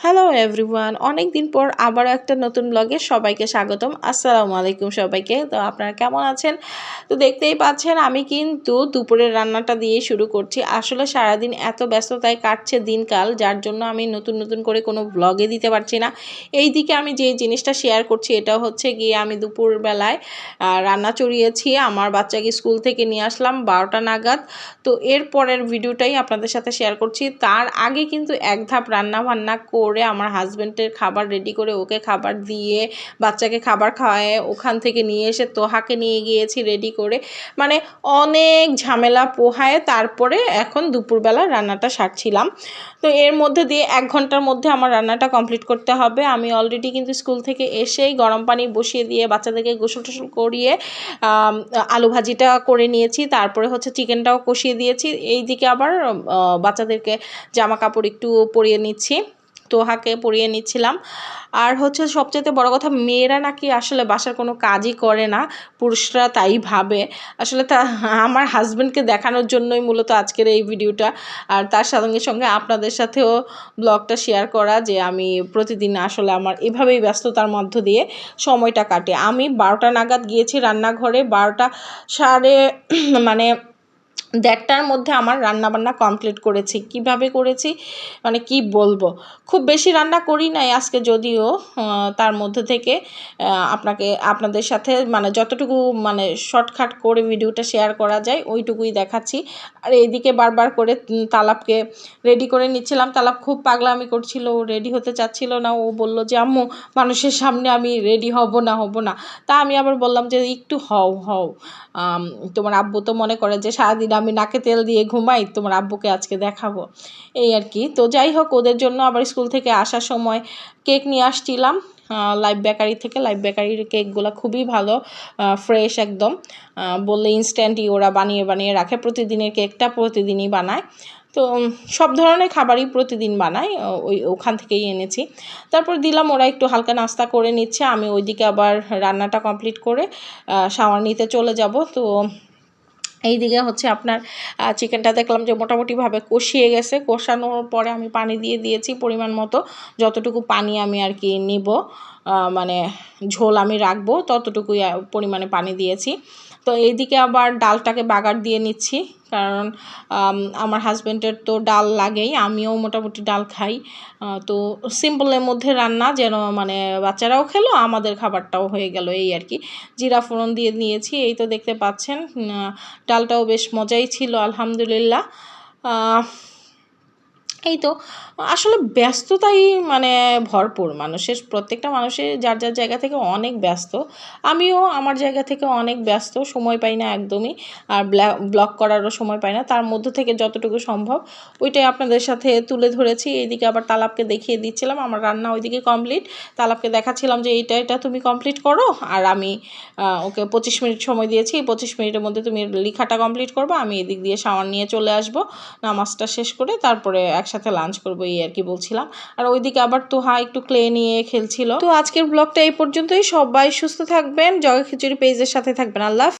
Hello everyone অনেক দিন পর আবারও একটা নতুন ব্লগে সবাইকে স্বাগতম। আসসালামু আলাইকুম সবাইকে। তো আপনারা কেমন আছেন? তো দেখতেই পাচ্ছেন, আমি কিন্তু দুপুরের রান্নাটা দিয়ে শুরু করছি। আসলে সারাদিন এত ব্যস্ততায় কাটছে দিনকাল, যার জন্য আমি নতুন নতুন করে কোনো ব্লগে দিতে পারছি না। এই দিকে আমি যে জিনিসটা শেয়ার করছি এটা হচ্ছে গিয়ে আমি দুপুরবেলায় রান্না চড়িয়েছি। আমার বাচ্চাকে স্কুল থেকে নিয়ে আসলাম বারোটা নাগাদ। তো এর পরের ভিডিওটাই আপনাদের সাথে শেয়ার করছি। তার আগে কিন্তু এক ধাপ রান্না বান্না করে আমার হাজব্যান্ডের খাবার রেডি করে ওকে খাবার দিয়ে বাচ্চাকে খাবার খাওয়ায়, ওখান থেকে নিয়ে এসে তোহাকে নিয়ে গিয়েছি রেডি করে। মানে অনেক ঝামেলা পোহায়, তারপরে এখন দুপুরবেলা রান্নাটা সারছিলাম। তো এর মধ্যে দিয়ে এক ঘণ্টার মধ্যে আমার রান্নাটা কমপ্লিট করতে হবে। আমি অলরেডি কিন্তু স্কুল থেকে এসেই গরম পানি বসিয়ে দিয়ে বাচ্চাদেরকে গোসল টোসল করিয়ে আলু ভাজিটা করে নিয়েছি। তারপরে হচ্ছে চিকেনটাও কষিয়ে দিয়েছি। এই দিকে আবার বাচ্চাদেরকে জামা কাপড় একটু পরিয়ে নিচ্ছি। তোহাকে পরিয়ে নিচ্ছিলাম। আর হচ্ছে সবচেয়ে বড় কথা, মেয়েরা নাকি আসলে বাসার কোনো কাজই করে না, পুরুষরা তাই ভাবে। আসলে তা, আমার হাজব্যান্ডকে দেখানোর জন্যই মূলত আজকের এই ভিডিওটা আর তার সঙ্গে সঙ্গে আপনাদের সাথেও ব্লগটা শেয়ার করা যে, আমি প্রতিদিন আসলে আমার এভাবেই ব্যস্ততার মধ্য দিয়ে সময়টা কাটে। আমি বারোটা নাগাদ গিয়েছি রান্নাঘরে, বারোটা সাড়ে মানে দেড়টার মধ্যে আমার রান্নাবান্না কমপ্লিট করেছি। কীভাবে করেছি? মানে কি বলব? খুব বেশি রান্না করি নাই আজকে যদিও তার মধ্যে থেকে আপনাকে, আপনাদের সাথে মানে যতটুকু মানে শর্টকাট করে ভিডিওটা শেয়ার করা যায়, ওইটুকুই দেখাচ্ছি। আর এইদিকে বারবার করে তালাবকে রেডি করে নিচ্ছিলাম। তালাব খুব পাগলামি করছিল, ও রেডি হতে চাচ্ছিল না। ও বলল যে, আম্মু, মানুষের সামনে আমি রেডি হব না হব না। তা আমি আবার বললাম যে, একটু হও হও। তোমার আব্বু তো মনে করে যে, সারাদিন আমি নাকে তেল দিয়ে ঘুমাই, তোমার আব্বুকে আজকে দেখাবো। এই আর কি। তো যাই হোক, ওদের জন্য আবার স্কুল থেকে আসার সময় কেক নিয়ে আসছিলাম। লাইভ বেকারি থেকে। লাইভ বেকারির কেকগুলো খুবই ভালো ফ্রেশ একদম। বললে ইনস্ট্যান্টই ওরা বানিয়ে বানিয়ে রাখে। প্রতিদিনের কেকটা প্রতিদিনই বানায়। তো সব ধরনের খাবারই প্রতিদিন বানাই ওই, ওখান থেকেই এনেছি। তারপর দিলাম, ওরা একটু হালকা নাস্তা করে নিচ্ছে। আমি ওইদিকে আবার রান্নাটা কমপ্লিট করে শাওয়ার নিতে চলে যাব। তো এই দিকে হচ্ছে আপনার চিকেনটা দেখলাম যে মোটামুটিভাবে কষিয়ে গেছে। কষানোর পরে আমি পানি দিয়ে দিয়েছি পরিমাণ মতো। যতটুকু পানি আমি আর কি নিব। মানে ঝোল আমি রাখব, ততটুকুই পরিমাণে পানি দিয়েছি। তো এইদিকে আবার ডালটাকে বাগার দিয়ে নিচ্ছি, কারণ আমার হাজব্যান্ডের তো ডাল লাগেই, আমিও মোটামুটি ডাল খাই। তো সিম্পলের মধ্যে রান্না, যেন মানে বাচ্চারাও খেলো, আমাদের খাবারটাও হয়ে গেল এই আর কি। জিরা ফোড়ন দিয়ে নিয়েছি, এই তো দেখতে পাচ্ছেন ডালটাও বেশ মজাই ছিল, আলহামদুলিল্লাহ। এই তো, আসলে ব্যস্ততাই মানে ভরপুর। মানুষের, প্রত্যেকটা মানুষের যার যার জায়গা থেকে অনেক ব্যস্ত। আমিও আমার জায়গা থেকে অনেক ব্যস্ত, সময় পাই না একদমই। আর ব্লগ করারও সময় পাই না। তার মধ্যে থেকে যতটুকু সম্ভব, ওইটাই আপনাদের সাথে তুলে ধরেছি। এইদিকে আবার তালাবকে দেখিয়ে দিচ্ছিলাম। আমার রান্না ওইদিকে কমপ্লিট। তালাবকে দেখাচ্ছিলাম যে এইটা, এটা তুমি কমপ্লিট করো। আর আমি ওকে পঁচিশ মিনিট সময় দিয়েছি। এই পঁচিশ মিনিটের মধ্যে তুমি লেখাটা কমপ্লিট করব। আমি এদিক দিয়ে সামান নিয়ে চলে আসব। নামাজটা শেষ করে তারপরে একসাথে লাঞ্চ করব, এই আর কি বলছিলাম। আর ওইদিকে আবার তো হা একটু ক্লে নিয়ে খেলছিল। তো আজকের ব্লগটা এই পর্যন্তই। সবাই সুস্থ থাকবেন, জগা খিচুড়ি পেজের সাথে থাকবেন। আল্লাহ